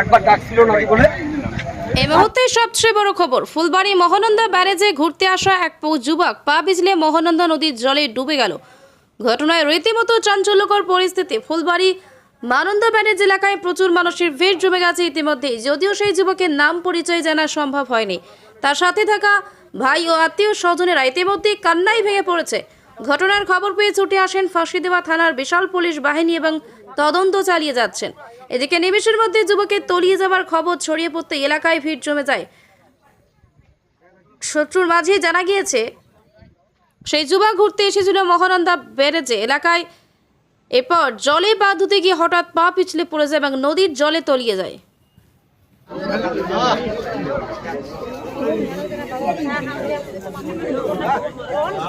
একবার ডাকছিল নাকি বলে? এই মুহূর্তে সবচেয়ে বড় খবর, ফুলবাড়ি মহানন্দা ব্যারেজে ঘুরতে আসা এক পৌ যুবক পা ভিজলে মহানন্দা নদীর জলে ডুবে গেল। ঘটনায় রীতিমতো চাঞ্চল্যকর পরিস্থিতি। ফুলবাড়ি মানন্দা ব্যারেজ এলাকায় প্রচুর মানুষের ভিড় জমে গেছে ইতিমধ্যেই, যদিও সেই যুবকের নাম পরিচয় জানা সম্ভব হয়নি। তার সাথে থাকা ভাই ও আত্মীয় স্বজনেরা ইতিমধ্যেই কান্নাই ভেঙে পড়েছে। ঘটনার খবর পেয়ে ছুটে আসেন ফাঁসি দেওয়া থানার বিশাল পুলিশ বাহিনী এবং তদন্ত চালিয়ে যাচ্ছেন। এদিকে নিমেষের মধ্যে যুবকের তলিয়ে যাবার খবর ছড়িয়ে পড়তে এলাকায় ভিড় জমে যায়। শত্রুর মাঝে জানা গিয়েছে, সেই যুবক ঘুরতে এসেছিল মহানন্দা ব্যারেজে। এলাকায় এরপর জলে পা ধুতে গিয়ে হঠাৎ পা পিছলে পড়ে যায় এবং নদীর জলে তলিয়ে যায়।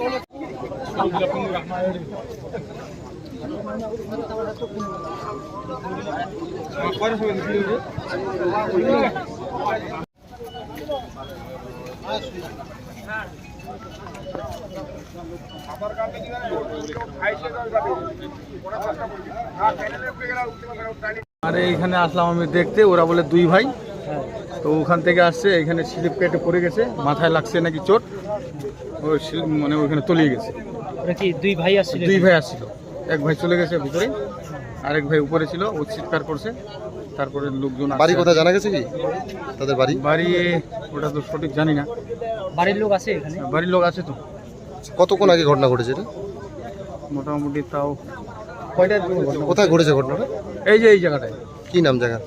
আরে এখানে আসলাম আমি দেখতে, ওরা বলে দুই ভাই। তো ওখান থেকে আসছে, এখানে স্লিপ কেটে পড়ে গেছে, মাথায় লাগছে নাকি চোট। ও স্লিপ মানে ওইখানে তলিয়ে গেছে। ওরা কি দুই ভাই আসছিল দুই ভাই আসছিল। এক ভাই চলে গেছে ভিতরে আরেক ভাই উপরে ছিল ও চিৎকার করছে। তারপরে লোকজন। বাড়ি কোথায়? জানা গেছে কি? তাদের বাড়ি? বাড়ি ওটা তো সঠিক জানি না। বাড়ির লোক আছে এখানে? বাড়ির লোক আছে তো। কতক্ষণ আগে ঘটনা ঘটেছে এটা? মোটামুটি তাও কয়টার কোথায় ঘটেছে ঘটনাটা? এই যে এই জায়গাটায়। কি নাম জায়গা?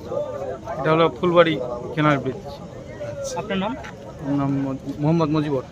এটা হলো ফুলবাড়ি কেনার ব্রিজ আপনার নাম? নাম মোহাম্মদ মুজিবর।